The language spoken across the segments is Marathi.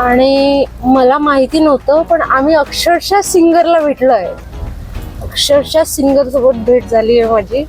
आणि मला माहिती नव्हतं पण आम्ही अक्षरशः सिंगरला भेटलोय. अक्षरशः सिंगर सोबत भेट झाली आहे माझी.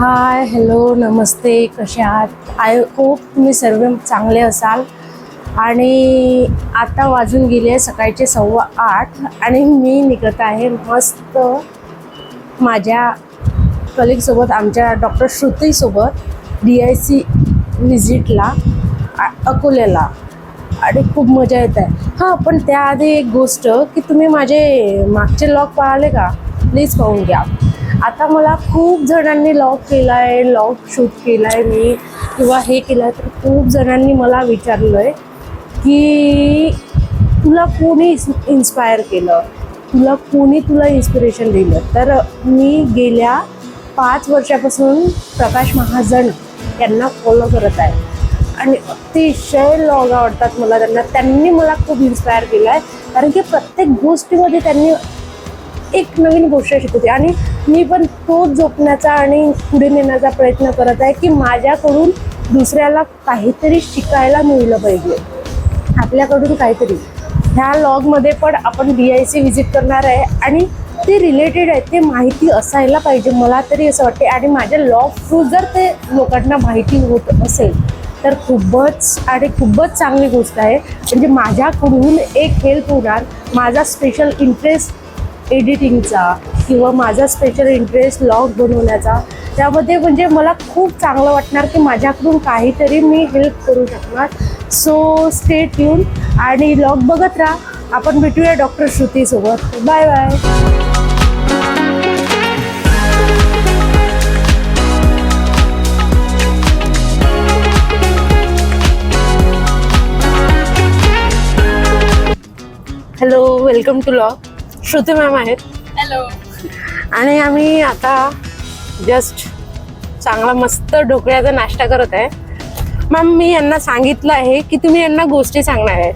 हाय हॅलो नमस्ते कसे आहात? आय होप तुम्ही सर्व चांगले असाल. आणि आता वाजून गेले आहे सकाळचे सव्वा आठ आणि मी निघत आहे मस्त माझ्या कलिगसोबत आमच्या डॉक्टर श्रुतीसोबत डी आय सी व्हिजिटला अकोल्याला. आणि खूप मजा येत आहे. हां पण त्याआधी एक गोष्ट की तुम्ही माझे मागचे लॉग पाहिले का? प्लीज पाहून घ्या. आता मला खूप जणांनी लॉग केला आहे लॉग शूट केला आहे मी किंवा हे केलं आहे तर खूप जणांनी मला विचारलं आहे की तुला कोणी इन्स्पायर केलं? तुला कोणी तुला इन्स्पिरेशन दिलं? तर मी गेल्या पाच वर्षापासून प्रकाश महाजन यांना फॉलो करत आहे. आणि अतिशय लॉग आवडतात मला त्यांना. त्यांनी मला खूप इन्स्पायर केलं आहे. कारण की प्रत्येक गोष्टीमध्ये त्यांनी एक नवीन गोष्ट शिकवते. आणि मी पण तो जोपण्याचा आणि पुढे नेण्याचा प्रयत्न करत आहे की माझ्याकडून दुसऱ्याला काहीतरी शिकायला मिळलं पाहिजे. आपल्याकडून काहीतरी. ह्या लॉगमध्ये पण आपण डी आय सी व्हिजिट करणार आहे आणि ते रिलेटेड आहे ते माहिती असायला पाहिजे. मला तरी असं वाटते. आणि माझ्या लॉग थ्रू जर ते लोकांना माहिती होत असेल तर खूपच आणि खूपच चांगली गोष्ट आहे. म्हणजे माझ्याकडून एक हेल्प होणार माझा स्पेशल इंटरेस्ट एडिटिंगचा किंवा माझा स्पेशल इंटरेस्ट लॉग बनवण्याचा. त्यामध्ये म्हणजे मला खूप चांगलं वाटणार की माझ्याकडून काहीतरी मी हेल्प करू शकणार. सो स्टेट येऊन आणि लॉग बघत राहा. आपण भेटूया doctor श्रुतीसोबत. Bye bye. Hello welcome to log Shruti ma'am आहेत. हॅलो आणि आम्ही आता जस्ट चांगला मस्त ढोकळ्याचा नाश्ता करत आहे. मॅम मी यांना सांगितलं आहे की तुम्ही यांना गोष्टी सांगणार आहे.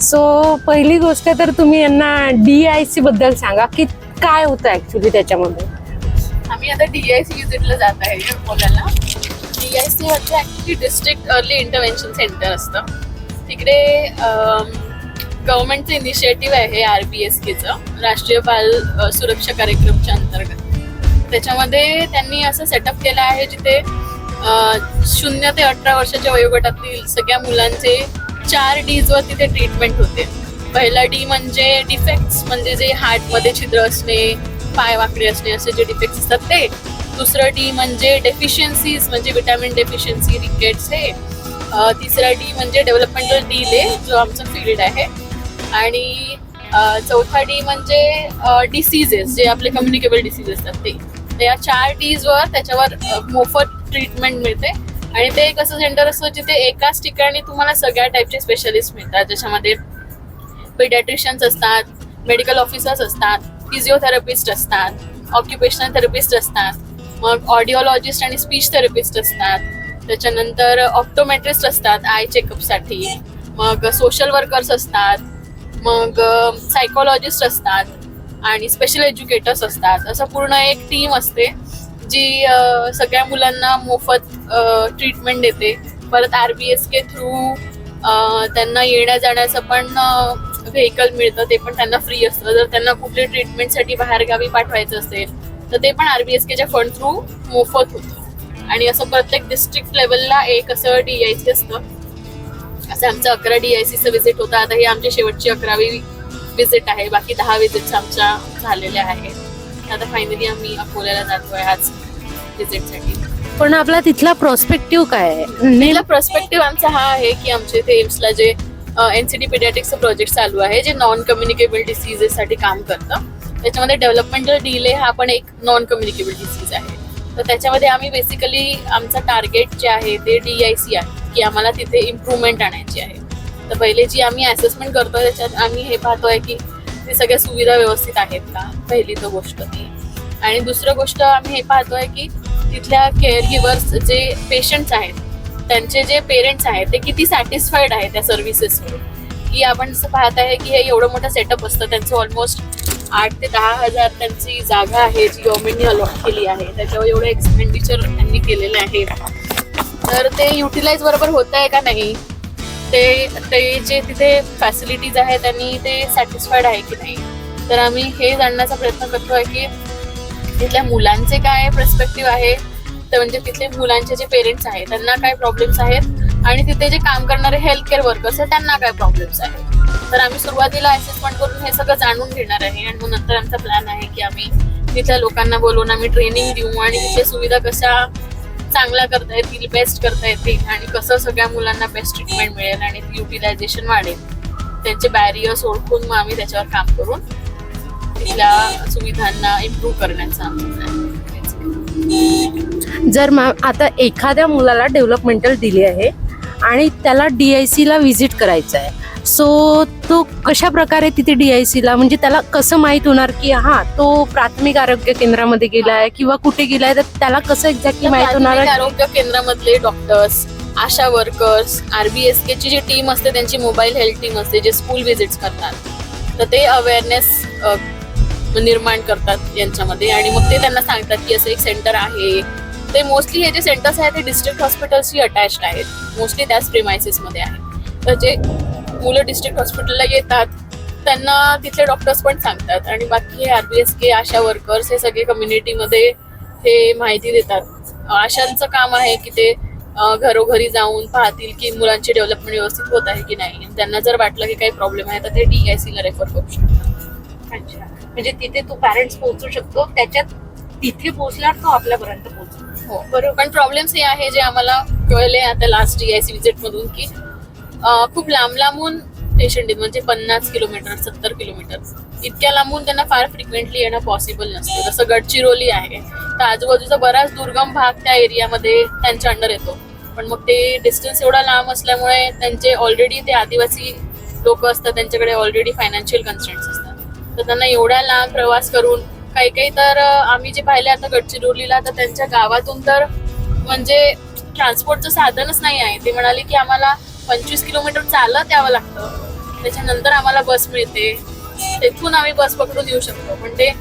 सो पहिली गोष्ट तर तुम्ही यांना डी आय सी बद्दल सांगा की काय होतं ऍक्च्युली त्याच्यामध्ये. आम्ही आता डी आय सी व्हिजिटला जात आहे अकोल्याला. डीआयसी म्हणजे actually district early intervention centre असतं. तिकडे गव्हर्नमेंटचं इनिशिएटिव्ह आहे आर बी एस केचं राष्ट्रीय बाल सुरक्षा कार्यक्रमच्या अंतर्गत. त्याच्यामध्ये त्यांनी असं सेटअप केलं आहे जिथे शून्य ते अठरा वर्षाच्या वयोगटातील सगळ्या मुलांचे चार डीज वर तिथे ट्रीटमेंट होते. पहिला डी म्हणजे डिफेक्ट्स म्हणजे जे हार्टमध्ये छिद्र असणे पाय वाकडे असणे असे जे डिफेक्ट्स असतात ते. दुसरं डी म्हणजे डेफिशियन्सीज म्हणजे विटॅमिन डेफिशियन्सी रिकेट्स हे. तिसरा डी म्हणजे डेव्हलपमेंटल आहे जो आमचा फील्ड आहे. आणि चौथा डी म्हणजे डिसीजेस जे आपले कम्युनिकेबल डिसीज असतात ते. या चार डीज वर त्याच्यावर मोफत ट्रीटमेंट मिळते. आणि ते एक असं सेंटर असतं जिथे एकाच ठिकाणी तुम्हाला सगळ्या टाईपचे स्पेशलिस्ट मिळतात. ज्याच्यामध्ये पेडॅट्रिशियन्स असतात मेडिकल ऑफिसर्स असतात फिजिओथेरपिस्ट असतात ऑक्युपेशनल थेरपिस्ट असतात मग ऑडिओलॉजिस्ट आणि स्पीच थेरपिस्ट असतात. त्याच्यानंतर ऑप्टोमेट्रिस्ट असतात आय चेकअपसाठी मग सोशल वर्कर्स असतात. मग सायकोलॉजिस्ट असतात. आणि स्पेशल एज्युकेटर्स असतात. असं पूर्ण एक टीम असते. जी सगळ्या मुलांना मोफत ट्रीटमेंट देते. परत R B S K through त्यांना येण्या जाण्याचं पण व्हेकल मिळतं. ते पण त्यांना फ्री असतं. जर त्यांना कुठल्या ट्रीटमेंटसाठी बाहेरगावी पाठवायचं असेल तर ते पण आर बी एस केच्या फंड थ्रू मोफत होतं. आणि असं प्रत्येक डिस्ट्रिक्ट लेवलला एक असं डी आय सी असतं. असं आमचं अकरा डी आय सीचं व्हिजिट होतं. आता ही आमची शेवटची अकरावी व्हिजिट आहे. बाकी दहा व्हिजिट्स आमच्या झालेल्या आहेत. आता फायनली आम्ही अकोल्याला जातोय आज व्हिजिटसाठी पण आपला तिथला प्रोस्पेक्टिव्ह काय आहे? पहिला पर्स्पेक्टिव्ह आमचा हा आहे की आमच्या इथे एम्सला जे एनसीडी पिडियाटिक्सचं प्रोजेक्ट चालू आहे जे नॉन कम्युनिकेबल डिसीजेस साठी काम करतं. त्याच्यामध्ये डेव्हलपमेंटल डिले हा पण एक नॉन कम्युनिकेबल डिसीज आहे. तर त्याच्यामध्ये आम्ही बेसिकली आमचं टार्गेट जे आहे ते डी आय सी आहे की आम्हाला तिथे इम्प्रूव्हमेंट आणायची आहे. तर पहिले जी आम्ही असेसमेंट करतोय त्याच्यात आम्ही हे पाहतोय की ते सगळ्या सुविधा व्यवस्थित आहेत का? पहिली तर गोष्ट ती. आणि दुसरं गोष्ट आम्ही हे पाहतोय की तिथल्या केअर गिव्हर्स जे पेशंट्स आहेत त्यांचे जे पेरेंट्स आहेत ते किती सॅटिस्फाईड आहेत त्या सर्व्हिसेसवरून की आपण असं पाहत आहे की हे एवढं मोठं सेटअप असतं त्यांचं ऑलमोस्ट आठ ते दहा हजार त्यांची जागा आहे जी गव्हर्नमेंटने अलॉट केली आहे. त्याच्यावर एवढं एक्सपेंडिचर त्यांनी केलेलं आहे. तर ते युटिलाइज बरोबर होत आहे का नाही? ते ते जे तिथे फॅसिलिटीज आहेत त्यांनी ते सॅटिस्फाईड आहे की नाही. तर आम्ही हे जाणण्याचा प्रयत्न करतो आहे की तिथल्या मुलांचे काय पर्स्पेक्टिव्ह आहे तर म्हणजे तिथले मुलांचे जे पेरेंट्स आहेत त्यांना काय प्रॉब्लेम्स आहेत आणि तिथे जे काम करणारे हेल्थ केअर वर्कर्स आहेत त्यांना काय प्रॉब्लेम्स आहेत. तर आम्ही सुरुवातीला असेसमेंट करून हे सगळं जाणून घेणार आहे आणि मग नंतर आमचा प्लॅन आहे की आम्ही तिथल्या लोकांना बोलवून आम्ही ट्रेनिंग देऊ आणि तिथल्या सुविधा कशा चांगल्या करता येतील बेस्ट करता येतील आणि कसं सगळ्या मुलांना बेस्ट ट्रीटमेंट मिळेल आणि युटिलायझेशन वाढेल त्यांचे बॅरियर्स ओळखून मग आम्ही त्याच्यावर काम करून तिला सुविधांना इम्प्रूव्ह करण्याचा आमचा जर मॅम आता एखाद्या मुलाला डेव्हलपमेंटल दिली आहे आणि त्याला डी आय सीला व्हिजिट करायचं आहे सो तो कशा प्रकारे तिथे डी आय सीला म्हणजे त्याला कसं माहीत होणार की हा तो प्राथमिक आरोग्य केंद्रामध्ये गेला आहे किंवा कुठे गेलाय तर त्याला कसं एक्झॅक्टली माहीत होणार आरोग्य केंद्रामधले doctors ASHA workers RBS K ची जी टीम असते त्यांची मोबाईल हेल्थ टीम असते जे स्कूल व्हिजिट्स करतात. तर ते अवेअरनेस निर्माण करतात यांच्यामध्ये आणि मग ते त्यांना सांगतात की असं एक सेंटर आहे. ते मोस्टली हे जे सेंटर्स आहेत ते डिस्ट्रिक्ट हॉस्पिटल्सशी अटॅच्ड आहेत. मोस्टली त्याच प्रिमायसिसमध्ये आहे तर जे मुलं डिस्ट्रिक्ट हॉस्पिटलला येतात. त्यांना तिथले डॉक्टर्स पण सांगतात. आणि बाकी हे आरबीएस के आशा वर्कर्स हे सगळे कम्युनिटीमध्ये हे माहिती देतात. आशांचं काम आहे की ते घरोघरी जाऊन पाहतील की मुलांची डेव्हलपमेंट व्यवस्थित होत आहे की नाही. त्यांना जर वाटलं की काही प्रॉब्लेम आहे तर ते डीआयसी ला रेफर करू शकतात. अच्छा. म्हणजे तिथे तो पॅरेंट्स पोहोचू शकतो. त्याच्यात तिथे पोहोचल्यावर तो आपल्यापर्यंत पोहोचतो. हो. बरोबर पण प्रॉब्लेम्स हे आहे जे आम्हाला कळले आता लास्ट डीआयसी विजिट मधून की खूप लांब लांबून पेशंट येत म्हणजे पन्नास किलोमीटर सत्तर किलोमीटर. इतक्या लांबून त्यांना फार फ्रिक्वेंटली येणं पॉसिबल नसतं. जसं गडचिरोली आहे तर आजूबाजूचा बराच दुर्गम भाग त्या एरियामध्ये त्यांच्या अंडर येतो. पण मग ते डिस्टन्स एवढा लांब असल्यामुळे त्यांचे ऑलरेडी ते आदिवासी लोक असतात त्यांच्याकडे ऑलरेडी फायनान्शियल कन्स्टन्स असतात. तर त्यांना एवढा लांब प्रवास करून काही काही तर आम्ही जे पाहिले आता गडचिरोलीला तर त्यांच्या गावातून तर म्हणजे ट्रान्सपोर्टचं साधनच नाही आहे. ते म्हणाले की आम्हाला पंचवीस किलोमीटर चालत यावं लागतं. त्याच्यानंतर आम्हाला बस मिळते. तिथून आम्ही बस पकडून येऊ शकतो. म्हणजे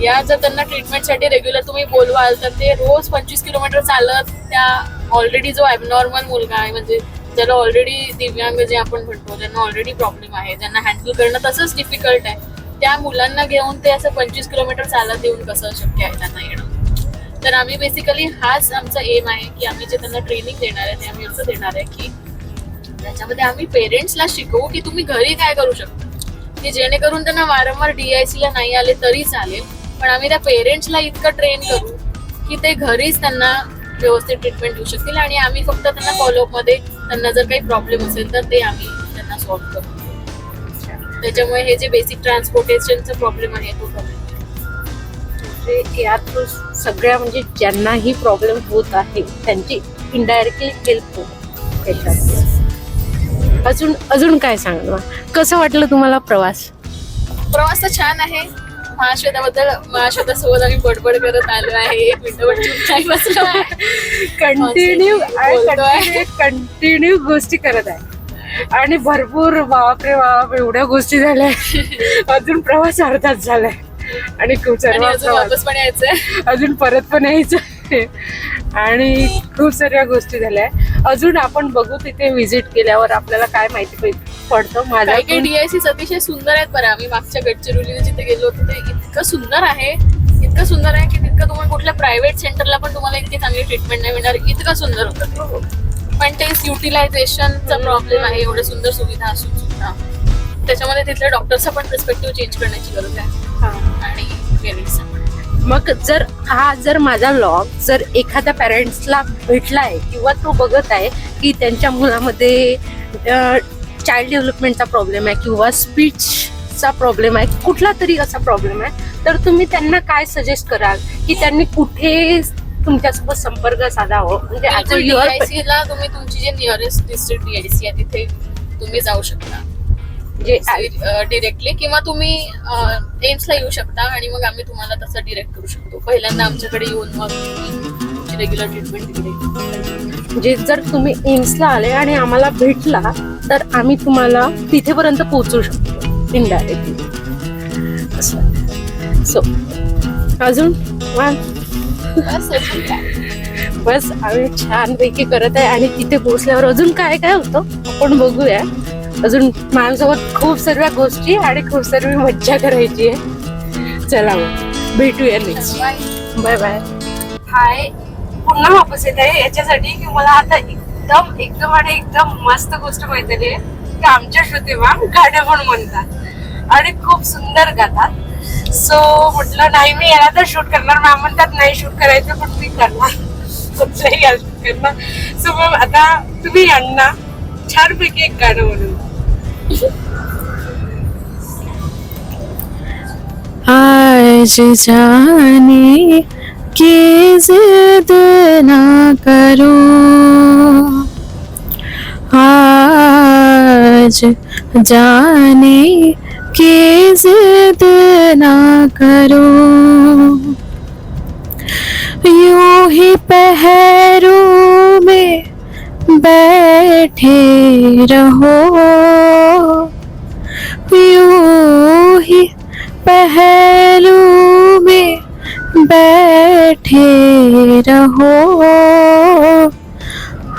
या जर त्यांना ट्रीटमेंटसाठी रेग्युलर तुम्ही बोलवाल तर ते रोज पंचवीस किलोमीटर चालत त्या ऑलरेडी जो ॲबनॉर्मल मुलगा आहे म्हणजे ज्याला ऑलरेडी दिव्यांग जे आपण म्हणतो ज्यांना ऑलरेडी प्रॉब्लेम आहे ज्यांना हँडल करणं तसंच डिफिकल्ट आहे त्या मुलांना घेऊन ते असं पंचवीस किलोमीटर चालत येऊन कसं शक्य आहे त्यांना येणं? तर आम्ही बेसिकली हाच आमचा एम आहे की आम्ही जे त्यांना ट्रेनिंग देणार आहे ते आम्ही असं देणार आहे की त्याच्यामध्ये आम्ही पेरेंट्सला शिकवू की तुम्ही घरी काय करू शकता? की जेणेकरून त्यांना वारंवार डीआयसी ला नाही आले तरी चालेल. पण आम्ही त्या पेरेंट्सला इतकं ट्रेन करू की ते घरीच त्यांना व्यवस्थित ट्रीटमेंट देऊ शकतील आणि आम्ही फक्त त्यांना फॉलोअपमध्ये त्यांना जर काही प्रॉब्लेम असेल तर ते आम्ही त्यांना सॉल्व्ह करू. त्याच्यामुळे हे जे बेसिक ट्रान्सपोर्टेशनचा प्रॉब्लेम आहे तो कमी म्हणजे यात सगळ्या म्हणजे ज्यांनाही प्रॉब्लेम होत आहे त्यांची इनडायरेक्टली हेल्प होते. त्याच्यात अजून अजून काय सांगणार? कसं वाटलं तुम्हाला प्रवास? प्रवास तर छान आहे. महाश्वेताबद्दल महाश्वेतासोबत आम्ही बडबड करत आलो आहे. एक बसलो आहे. कंटिन्यू बोलतोय. कंटिन्यू गोष्टी करत आहे. आणि भरपूर बापरे बाप एवढ्या गोष्टी झाल्या. अजून प्रवास अर्धाच झालाय. आणि खूप आणि अजून प्रवास. वापस पण यायचंय. अजून परत पण यायचं. आणि खूप साऱ्या गोष्टी झाल्या. अजून आपण बघू तिथे व्हिजिट केल्यावर आपल्याला काय माहिती पड- पडतं. काही काही माझ्या डीआयसीस अतिशय सुंदर आहेत बरं. आम्ही मागच्या गडचिरोलीला जिथे गेलो होतो ते इतकं सुंदर आहे. इतकं सुंदर आहे की तितकं तुम्हाला कुठल्या प्रायव्हेट सेंटरला पण तुम्हाला इतकी चांगली ट्रीटमेंट नाही मिळणार. इतकं सुंदर होतं पण ते युटिलायझेशनचा प्रॉब्लेम आहे. एवढ्या सुंदर सुविधा असून सुद्धा. त्याच्यामध्ये तिथल्या डॉक्टरचा पण पर्स्पेक्टिव्ह चेंज करण्याची गरज आहे. आणि पेरेंट्सचा मग जर हा जर माझा लॉग जर एखाद्या पॅरेंट्सला भेटलाय किंवा तो बघत आहे की त्यांच्या मुलामध्ये चाइल्ड डेव्हलपमेंटचा प्रॉब्लेम आहे किंवा स्पीचचा प्रॉब्लेम आहे कुठला तरी असा प्रॉब्लेम आहे तर तुम्ही त्यांना काय सजेस्ट कराल? की त्यांनी कुठे तुमच्यासोबत संपर्क साधावं म्हणजे DIC ला तुम्ही तुमची जे नियरेस्ट डिस्ट्रिक्ट डीआयसी आहे तिथे तुम्ही जाऊ शकता. म्हणजे डिरेक्टली किंवा तुम्ही एम्सला येऊ शकता आणि मग आम्ही तुम्हाला तसं डिरेक्ट करू शकतो. पहिल्यांदा आमच्याकडे येऊन मग तुमची रेग्युलर ट्रीटमेंट तिकडे म्हणजे जर तुम्ही एम्सला आले आणि आम्हाला भेटला तर आम्ही तुम्हाला तिथेपर्यंत पोहोचू शकतो इनडायरेक्टली असं. सो अजून? बस आम्ही छानपैकी करत आहे आणि तिथे पोहोचल्यावर अजून काय काय होतं? आपण बघूया. अजून माझ्यासोबत खूप सर्व गोष्टी आणि खूप सर्व मज्जा करायची आहे. चला मग भेटूया नेक्स्ट बाय बाय हाय पुन्हा वापस येत आहे. याच्यासाठी की मला आता एकदम एकदम आणि एकदम मस्त गोष्ट माहिती आहे की आमच्या श्रुती मॅम गाणं पण म्हणतात आणि खूप सुंदर गातात. सो म्हटलं नाही मी याला तर शूट करणार. मॅम म्हणतात नाही शूट करायचं पण मी करणार. कुठलंही करणार. सो मॅम आता तुम्ही यांना छानपैकी एक गाणं म्हणून. आज जाने की जिद ना करो। आज जाने की जिद ना करो। यूँ ही पहरों में बैठे रहो। यूँ ही पहलू में बैठे रहो।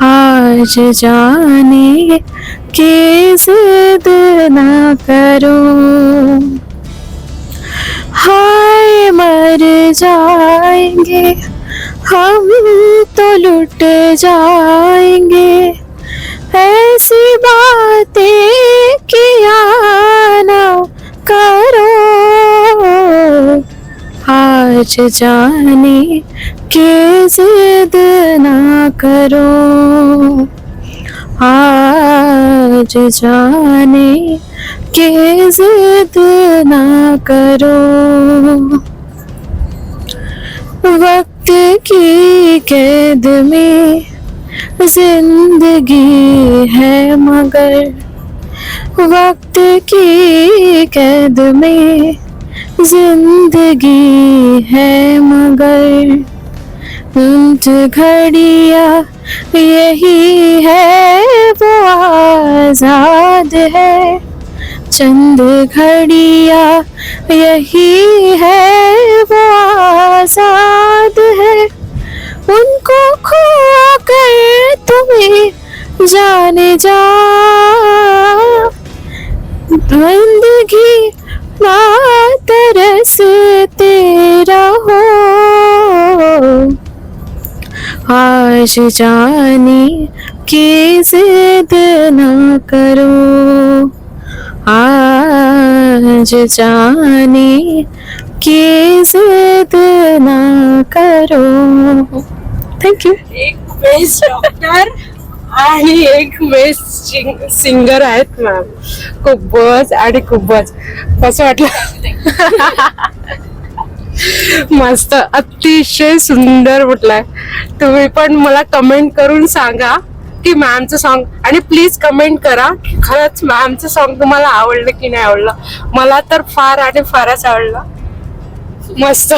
आज जाने की ना करो। हाय, मर जाएँगे, हम तो लुट जाएँगे। ऐसी बातें किया ना करो। आज जाने के जिद ना करो। आज जाने के जिद ना करो। वक्त की कैद में ज़िंदगी है मगर वक्त की कैद में जिंदगी है मगर कुछ घड़िया यही है वो आजाद है। चंद घड़िया यही है वो आजाद है। उनको खोआ कर तुम्हें जाने जा। जिंदगी ना तरसते रहो आज जाने की जिद ना करो। आज जाने की जिद ना करो थँक्यू एक बेस्ट डॉक्टर आणि एक बेस्ट सिंगर आहेत मॅम खूपच आणि खूपच. कसं वाटलं? मस्त. अतिशय सुंदर म्हटलंय तुम्ही पण मला कमेंट करून सांगा की मॅमचं सॉन्ग आणि प्लीज कमेंट करा की खरंच मॅमचं सॉन्ग तुम्हाला आवडलं की नाही आवडलं? मला तर फार आणि फारच आवडलं. मस्त.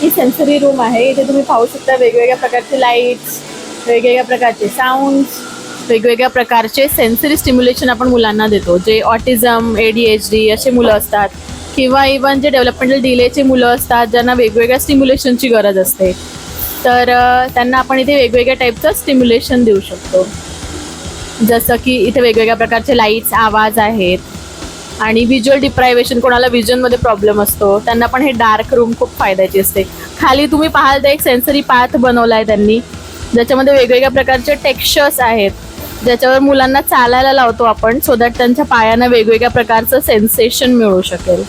ही सेन्सरी रूम आहे. इथे तुम्ही पाहू शकता वेगवेगळ्या प्रकारचे लाईट्स वेगवेगळ्या प्रकारचे साऊंड्स वेगवेगळ्या प्रकारचे सेन्सरी स्टिम्युलेशन आपण मुलांना देतो. जे autism A D H D असे मुलं असतात किंवा इवन जे डेव्हलपमेंटल डिलेचे मुलं असतात ज्यांना वेगवेगळ्या स्टिम्युलेशनची गरज असते तर त्यांना आपण इथे वेगवेगळ्या टाईपचं स्टिम्युलेशन देऊ शकतो. जसं की इथे वेगवेगळ्या प्रकारचे लाईट्स आवाज आहेत. आणि व्हिज्युअल डिप्रायव्हेशन कोणाला विजनमध्ये प्रॉब्लेम असतो त्यांना पण हे डार्क रूम खूप फायद्याची असते. खाली तुम्ही पाहाल तर एक सेन्सरी पाथ बनवला आहे त्यांनी ज्याच्यामध्ये वेगवेगळ्या प्रकारचे टेक्स्चर्स आहेत. ज्याच्यावर मुलांना चालायला लावतो आपण सो दॅट त्यांच्या पायांना वेगवेगळ्या प्रकारचं सेन्सेशन मिळू शकेल.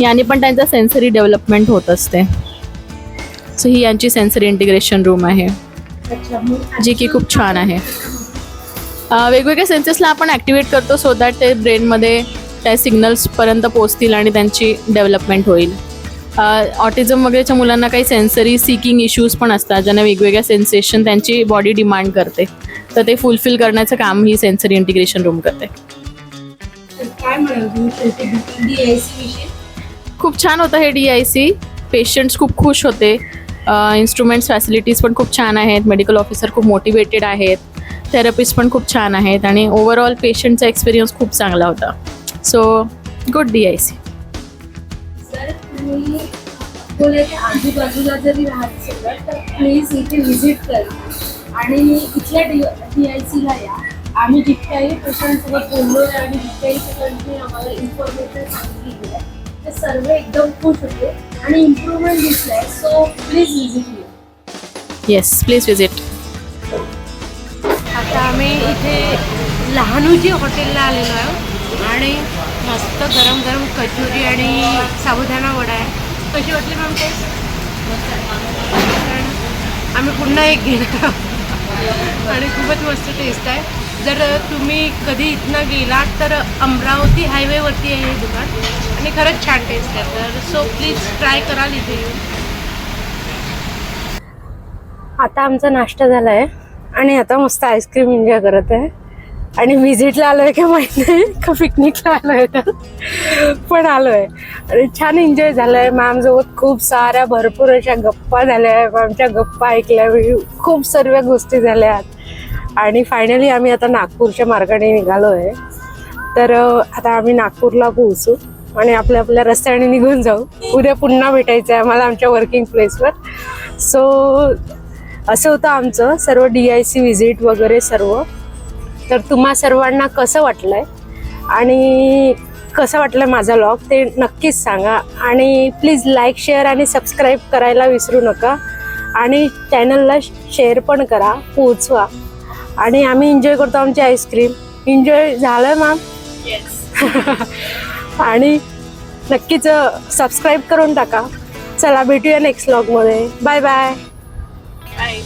याने पण त्यांचं सेन्सरी डेव्हलपमेंट होत असते. सो ही यांची सेन्सरी इंटिग्रेशन रूम आहे. जी की खूप छान आहे. वेगवेगळ्या सेन्सेसला आपण ॲक्टिवेट करतो सो दॅट ते ब्रेनमध्ये त्या सिग्नल्सपर्यंत पोचतील आणि त्यांची डेव्हलपमेंट होईल. ऑटिझम वगैरेच्या मुलांना काही सेन्सरी सिकिंग इश्यूज पण असतात ज्यांना वेगवेगळ्या सेन्सेशन त्यांची बॉडी डिमांड करते. तर ते फुलफिल करण्याचं काम ही सेन्सरी इंटिग्रेशन रूम करते. खूप छान होतं हे डी आय सी पेशंट्स खूप खुश होते. इन्स्ट्रुमेंट्स फॅसिलिटीज पण खूप छान आहेत. मेडिकल ऑफिसर खूप मोटिवेटेड आहेत. थेरपिस्ट पण खूप छान आहेत. आणि ओव्हरऑल पेशंटचा एक्सपिरियन्स खूप चांगला होता. So good D I C आजूबाजूला जरी राहत असेल तर प्लीज इथे व्हिजिट करा. आणि इथल्या डी डी आय सीला या. आम्ही जितक्याही पेशंटसोबत बोललो आहे आणि जितक्याही पेशंटने आम्हाला इन्फॉर्मेशन सांगितली आहे ते सर्व एकदम खुश होते आणि इम्प्रूव्हमेंट दिसलं आहे so please visit you yes please visit आता आम्ही इथे लहानूजी हॉटेलला आलेलो आहे. आणि मस्त गरम गरम कचोरी आणि साबुदाणा वडा आहे. कशी वाटली मॅम टेस्ट आम्ही पुन्हा एक घेणार आहोत. आणि खूपच मस्त टेस्ट आहे. जर तुम्ही कधी इथनं गेलात तर अमरावती हायवेवरती आहे हे दुकान. आणि खरंच छान टेस्ट आहे. तर सो प्लीज ट्राय कराल इथे येऊन. आता आमचा नाश्ता झाला आहे आणि आता मस्त आईस्क्रीम एन्जॉय करत आहे. आणि व्हिजिटला आलोय आहे का माहीत नाही. का पिकनिकला आलोय तर पण आलो आहे आणि छान एन्जॉय झालं आहे मॅमसोबत खूप साऱ्या भरपूर अशा गप्पा झाल्या. मॅमच्या गप्पा ऐकल्या खूप सर्व गोष्टी झाल्या. आहेत आणि फायनली आम्ही आता नागपूरच्या मार्गाने निघालो आहे तर आता आम्ही नागपूरला पोहोचू आणि आपल्या आपल्या रस्त्याने निघून जाऊ. उद्या पुन्हा भेटायचं आहे आम्हाला आमच्या वर्किंग प्लेसवर सो असं होतं आमचं सर्व डी आय सी व्हिजिट वगैरे सर्व. तर तुम्हा सर्वांना कसं वाटलंय? आणि कसं वाटलं माझा लॉग ते नक्कीच सांगा. आणि प्लीज लाईक शेअर आणि सबस्क्राईब करायला विसरू नका. आणि चॅनलला शेअर पण करा पोचवा. आणि आम्ही एन्जॉय करतो आमची आईस्क्रीम एन्जॉय झालं मॅम आणि नक्कीच सबस्क्राईब करून टाका. चला भेटूया नेक्स्ट लॉगमध्ये बाय बाय बाय